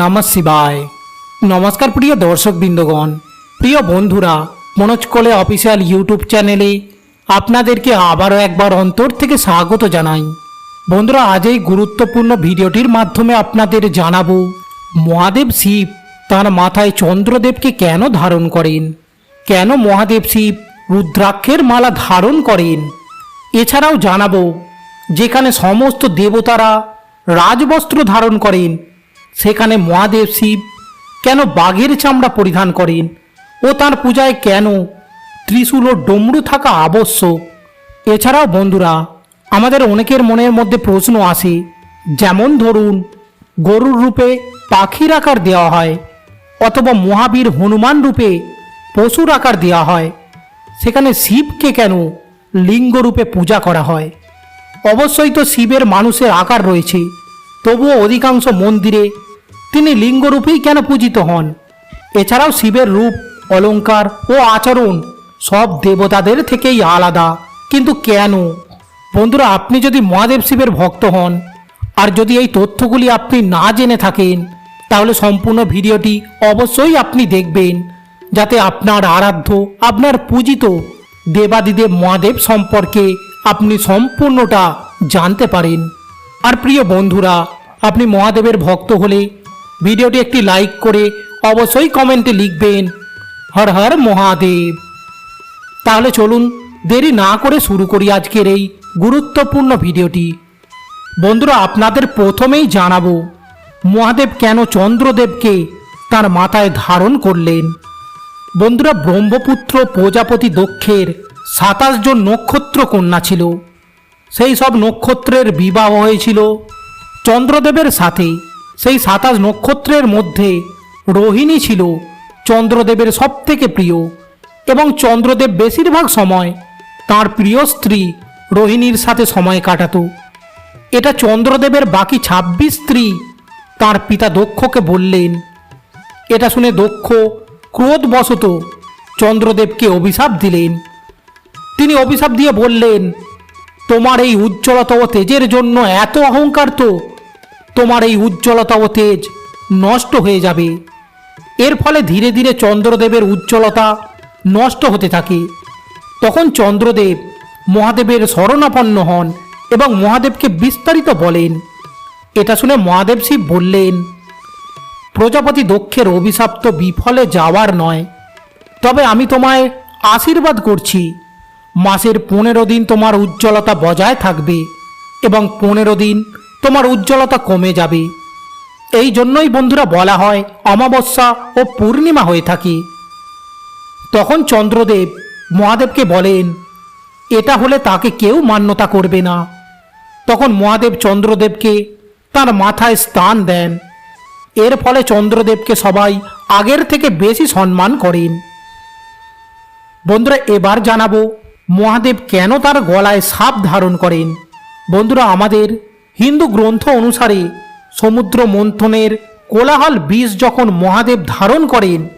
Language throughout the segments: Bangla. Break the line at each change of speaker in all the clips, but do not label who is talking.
নমঃ শিবায়। নমস্কার প্রিয় দর্শক বৃন্দগণ প্রিয় বন্ধুরা, মনোজ কোলে অফিসিয়াল ইউটিউব চ্যানেলে আপনাদেরকে আবারও একবার অন্তর থেকে স্বাগত জানাই। বন্ধুরা, আজ এই গুরুত্বপূর্ণ ভিডিওটির মাধ্যমে আপনাদের জানাব, মহাদেব শিব তার মাথায় চন্দ্রদেবকে কেন ধারণ করেন? কেন মহাদেব শিব রুদ্রাক্ষের মালা ধারণ করেন? এছাড়াও জানাব, যেখানে সমস্ত দেবতারা রাজবস্ত্র ধারণ করেন সেখানে মহাদেব শিব কেন বাঘের চামড়া পরিধান করেন? ও তার পূজায় কেন? ত্রিশূল ও ডমরু থাকা আবশ্যক। এছাড়াও বন্ধুরা, আমাদের অনেকের মনের মধ্যে প্রশ্ন আসে, যেমন ধরুন, গরুর রূপে পাখির আকার দেওয়া হয়, অথবা মহাবীর হনুমান রূপে পশুর আকার দেওয়া হয়। সেখানে শিবকে কেন লিঙ্গ রূপে পূজা করা হয়? অবশ্যই তো শিবের মানুষের আকার রয়েছে, তবুও অধিকাংশ মন্দিরে তিনি লিঙ্গরূপেই কেন পূজিত হন? এছাড়াও শিবের রূপ অলংকার ও আচরণ সব দেবতাদের থেকেই আলাদা। কিন্তু কেন? বন্ধুরা, আপনি যদি মহাদেব শিবের ভক্ত হন, আর যদি এই তথ্যগুলি আপনি না জেনে থাকেন, তাহলে সম্পূর্ণ ভিডিওটি অবশ্যই আপনি দেখবেন, যাতে আপনার আরাধ্য, আপনার পূজিত দেবাদিদেব মহাদেব সম্পর্কে আপনি সম্পূর্ণটা জানতে পারেন। আর প্রিয় বন্ধুরা, আপনি মহাদেবের ভক্ত হলে ভিডিওটি একটি লাইক করে অবশ্যই কমেন্টে লিখবেন। হর হর মহাদেব। তাহলে চলুন দেরি না করে শুরু করি আজকের এই গুরুত্বপূর্ণ ভিডিওটি। বন্ধুরা, আপনাদের প্রথমেই জানাব, মহাদেব কেন চন্দ্রদেবকে তার মাথায় ধারণ করলেন? বন্ধুরা, ব্রহ্মপুত্র প্রজাপতি দক্ষের সাতাশ জন নক্ষত্র কন্যা ছিল। সেই সব নক্ষত্রের বিবাহ হয়েছিল চন্দ্রদেবের সাথে। সেই সাতাশ নক্ষত্রের মধ্যে রোহিণী ছিল চন্দ্রদেবের সবথেকে প্রিয় এবং চন্দ্রদেব বেশিরভাগ সময় তার প্রিয় স্ত্রী রোহিণীর সাথে সময় কাটাত। এটা চন্দ্রদেবের বাকি ছাব্বিশ স্ত্রী তার পিতা দক্ষকে বললেন। এটা শুনে দক্ষ ক্রোধবশত চন্দ্রদেবকে অভিশাপ দিলেন। তিনি অভিশাপ দিয়ে বললেন, তোমার এই উজ্জ্বলতা ও তেজের জন্য এত অহংকার তো তোমার এই উজ্জ্বলতা ও তেজ নষ্ট হয়ে যাবে। এর ফলে ধীরে ধীরে চন্দ্রদেবের উজ্জ্বলতা নষ্ট হতে থাকে। তখন চন্দ্রদেব মহাদেবের শরণাপন্ন হন এবং মহাদেবকে বিস্তারিত বলেন। এটা শুনে মহাদেব শিব বললেন, প্রজাপতি দক্ষের অভিশাপ তো বিফলে যাওয়ার নয়। তবে আমি তোমায় আশীর্বাদ করছি। মাসের পনেরো দিন তোমার উজ্জ্বলতা বজায় থাকবে এবং পনেরো দিন তোমার উজ্জ্বলতা কমে যাবে। এই জন্যই বন্ধুরা বলা হয়, অমাবস্যা ও পূর্ণিমা হয়ে থাকে। তখন চন্দ্রদেব মহাদেবকে বলেন, এটা হলে তাকে কেউ মান্যতা করবে না। তখন মহাদেব চন্দ্রদেবকে তার মাথায় স্থান দেন। এর ফলে চন্দ্রদেবকে সবাই আগের থেকে বেশি সম্মান করেন। বন্ধুরা, এবার জানাব মহাদেব কেন তার গলায় সাপ ধারণ করেন। বন্ধুরা, আমাদের হিন্দু গ্রন্থ অনুসারে সমুদ্র মন্থনের কোলাহল বিষ যখন মহাদেব ধারণ করেন,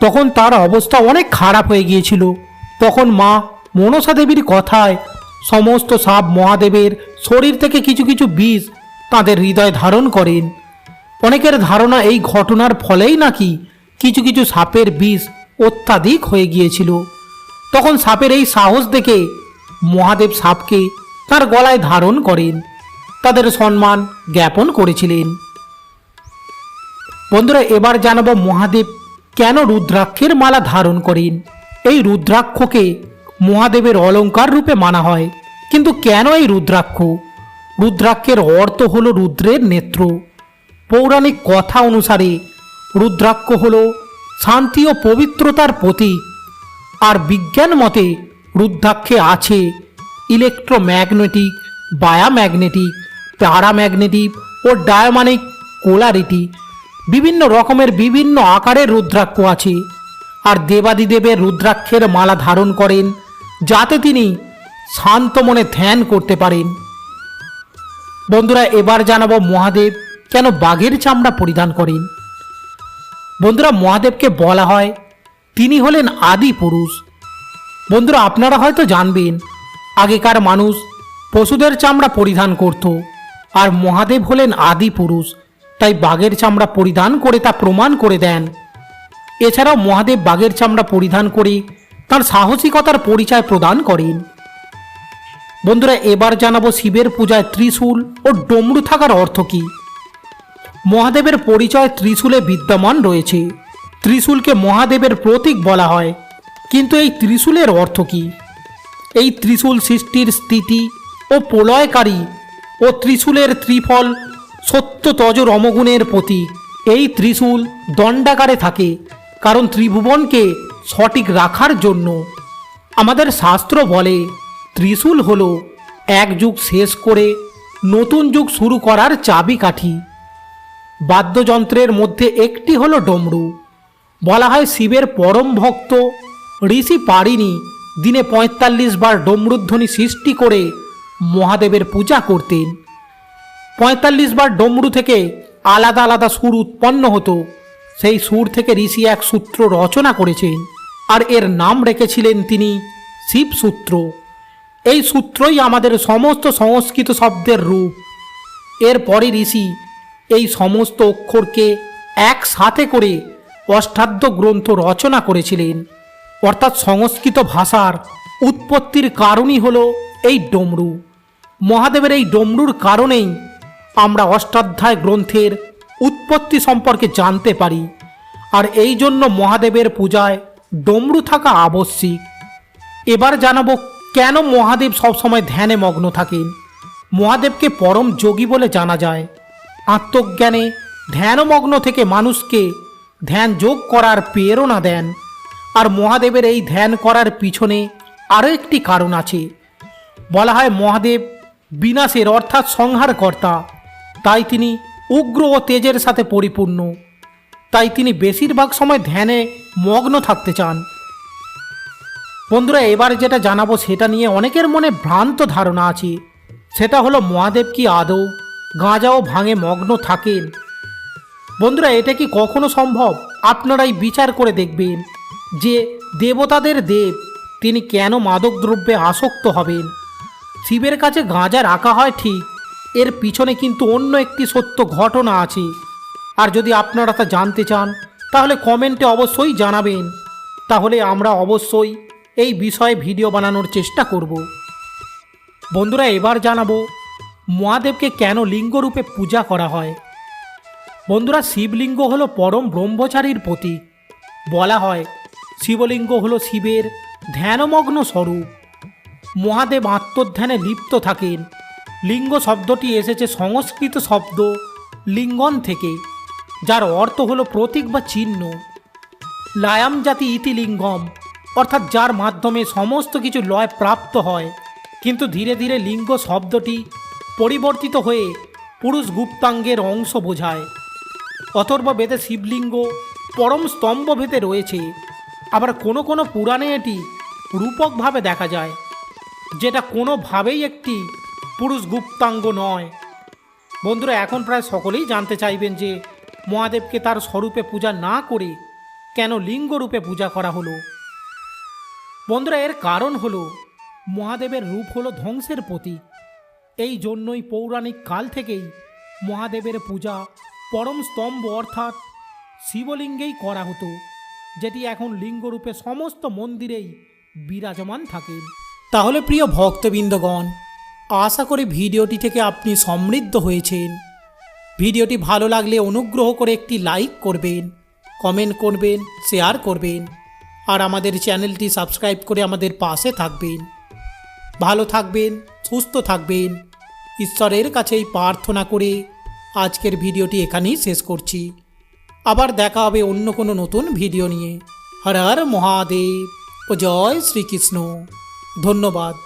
তখন তার অবস্থা অনেক খারাপ হয়ে গিয়েছিল। তখন মা মনসা দেবীর কথায় সমস্ত সাপ মহাদেবের শরীর থেকে কিছু কিছু বিষ তাদের হৃদয় ধারণ করেন। অনেকের ধারণা এই ঘটনার ফলেই নাকি কিছু কিছু সাপের বিষ অত্যাধিক হয়ে গিয়েছিল। তখন সাপের এই সাহস দেখে মহাদেব সাপকে তার গলায় ধারণ করেন। তাদের সম্মান জ্ঞাপন করেছিলেন। বন্ধুরা, এবার জানাব মহাদেব কেন রুদ্রাক্ষের মালা ধারণ করেন। এই রুদ্রাক্ষকে মহাদেবের অলঙ্কার রূপে মানা হয়। কিন্তু কেন এই রুদ্রাক্ষ? রুদ্রাক্ষের অর্থ হল রুদ্রের নেত্র। পৌরাণিক কথা অনুসারে রুদ্রাক্ষ হল শান্তি ও পবিত্রতার প্রতীক। আর বিজ্ঞান মতে রুদ্রাক্ষে আছে ইলেকট্রোম্যাগনেটিক, বায়াম্যাগনেটিক প্যারাম্যাগনেটিক ও ডায়ামানিক কোলারিটি বিভিন্ন রকমের বিভিন্ন আকারের রুদ্রাক্ষ আছে। আর দেবাদিদেবের রুদ্রাক্ষের মালা ধারণ করেন, যাতে তিনি শান্ত মনে ধ্যান করতে পারেন। বন্ধুরা, এবার জানাব মহাদেব কেন বাঘের চামড়া পরিধান করেন। বন্ধুরা, মহাদেবকে বলা হয়, তিনি হলেন আদি পুরুষ। বন্ধুরা, আপনারা হয়তো জানবেন, আগেকার মানুষ পশুদের চামড়া পরিধান করত। আর মহাদেব হলেন আদি পুরুষ, তাই বাঘের চামড়া পরিধান করে তা প্রমাণ করে দেন। এছাড়াও মহাদেব বাঘের চামড়া পরিধান করে তার সাহসিকতার পরিচয় প্রদান করেন। বন্ধুরা, এবার জানাব শিবের পূজায় ত্রিশূল ও ডমরু থাকার অর্থ কী? মহাদেবের পরিচয় ত্রিশূলে বিদ্যমান রয়েছে। ত্রিশূলকে মহাদেবের প্রতীক বলা হয়। কিন্তু এই ত্রিশূলের অর্থ কী? এই ত্রিশূল সৃষ্টির স্থিতি ও প্রলয়কারী ও ত্রিশূলের ত্রিফল সত্য তজ রমগুণের প্রতীক এই ত্রিশূল দণ্ডাকারে থাকে, কারণ ত্রিভুবনকে সঠিক রাখার জন্য। আমাদের শাস্ত্র বলে, ত্রিশূল হল এক যুগ শেষ করে নতুন যুগ শুরু করার চাবিকাঠি বাদ্যযন্ত্রের মধ্যে একটি হলো ডমরু। বলা হয় শিবের পরম ভক্ত, ঋষি পারিনি দিনে পঁয়তাল্লিশ বার ডমরুধ্বনি সৃষ্টি করে মহাদেবের পূজা করতেন। পঁয়তাল্লিশ বার ডমরু থেকে আলাদা আলাদা সুর উৎপন্ন হতো। সেই সুর থেকে ঋষি এক সূত্র রচনা করেছেন আর এর নাম রেখেছিলেন তিনি শিবসূত্র। এই সূত্রই আমাদের সমস্ত সংস্কৃত শব্দের রূপ। এরপরে ঋষি এই সমস্ত অক্ষরকে একসাথে করে অষ্টাধ্য গ্রন্থ রচনা করেছিলেন। অর্থাৎ সংস্কৃত ভাষার উৎপত্তির কারণই হলো এই ডমরু। মহাদেবের এই ডমরুর কারণেই আমরা অষ্টাধ্যায় গ্রন্থের উৎপত্তি সম্পর্কে জানতে পারি। আর এই জন্য মহাদেবের পূজায় ডমরু থাকা আবশ্যিক। এবার জানাব কেন মহাদেব সবসময় ধ্যানে মগ্ন থাকেন? মহাদেবকে পরম যোগী বলে জানা যায়। আত্মজ্ঞানে ধ্যানমগ্ন থেকে মানুষকে ধ্যান যোগ করার প্রেরণা দেন। আর মহাদেবের এই ধ্যান করার পিছনে আরও একটি কারণ আছে। বলা হয় মহাদেব বিনাশের অর্থাৎ সংহারকর্তা। তাই তিনি উগ্র ও তেজের সাথে পরিপূর্ণ। তাই তিনি বেশিরভাগ সময় ধ্যানে মগ্ন থাকতে চান। বন্ধুরা, এবার যেটা জানাব সেটা নিয়ে অনেকের মনে ভ্রান্ত ধারণা আছে। সেটা হলো মহাদেব কি আদৌ গাঁজা ও ভাঙে মগ্ন থাকেন? বন্ধুরা, এটা কি কখনো সম্ভব? আপনারাই বিচার করে দেখবেন যে দেবতাদের দেব তিনি কেন মাদক দ্রব্যে আসক্ত হবেন? শিবের কাছে গাঁজা রাখা হয় ঠিক, এর পিছনে কিন্তু অন্য একটি সত্য ঘটনা আছে। আর যদি আপনারা তা জানতে চান, তাহলে কমেন্টে অবশ্যই জানাবেন। তাহলে আমরা অবশ্যই এই বিষয়ে ভিডিও বানানোর চেষ্টা করব। বন্ধুরা, এবার জানাব, মহাদেবকে কেন লিঙ্গরূপে পূজা করা হয়? বন্ধুরা, শিবলিঙ্গ হলো পরম ব্রহ্মচারীর প্রতীক। বলা হয়, শিবলিঙ্গ হলো শিবের ধ্যানমগ্ন স্বরূপ। মহাদেব আত্মধ্যানে লিপ্ত থাকেন। লিঙ্গ শব্দটি এসেছে সংস্কৃত শব্দ লিঙ্গন থেকে, যার অর্থ হলো প্রতীক বা চিহ্ন। লায়াম জাতি ইতিলিঙ্গম অর্থাৎ যার মাধ্যমে সমস্ত কিছু লয় প্রাপ্ত হয়। কিন্তু ধীরে ধীরে লিঙ্গ শব্দটি পরিবর্তিত হয়ে পুরুষ গুপ্তাঙ্গের অংশ বোঝায়। অথর্ব বেদে শিবলিঙ্গ পরম স্তম্ভ ভেদে রয়েছে। আবার কোনো কোনো পুরাণে এটি রূপকভাবে দেখা যায়। যেটা কোনোভাবেই একটি পুরুষ গুপ্তাঙ্গ নয়। বন্ধুরা, এখন প্রায় সকলেই জানতে চাইবেন যে মহাদেবকে তার স্বরূপে পূজা না করে কেন লিঙ্গরূপে পূজা করা হলো। বন্ধুরা, এর কারণ হলো মহাদেবের রূপ হলো ধ্বংসের প্রতীক। এই জন্যই পৌরাণিক কাল থেকেই মহাদেবের পূজা পরম স্তম্ভ অর্থাৎ শিবলিঙ্গেই করা হতো, যেটি এখন লিঙ্গরূপে সমস্ত মন্দিরেই বিরাজমান থাকেন তাহলে প্রিয় ভক্তবৃন্দগণ, আশা করি ভিডিওটি থেকে আপনি সমৃদ্ধ হয়েছেন। ভিডিওটি ভালো লাগলে অনুগ্রহ করে একটি লাইক করবেন, কমেন্ট করবেন, শেয়ার করবেন, আর আমাদের চ্যানেলটি সাবস্ক্রাইব করে আমাদের পাশে থাকবেন। ভালো থাকবেন, সুস্থ থাকবেন। ঈশ্বরের কাছেই প্রার্থনা করে আজকের ভিডিওটি এখানেই শেষ করছি। আবার দেখা হবে অন্য কোনো নতুন ভিডিও নিয়ে। হর হর মহাদেব ও জয় শ্রীকৃষ্ণ। ধন্যবাদ।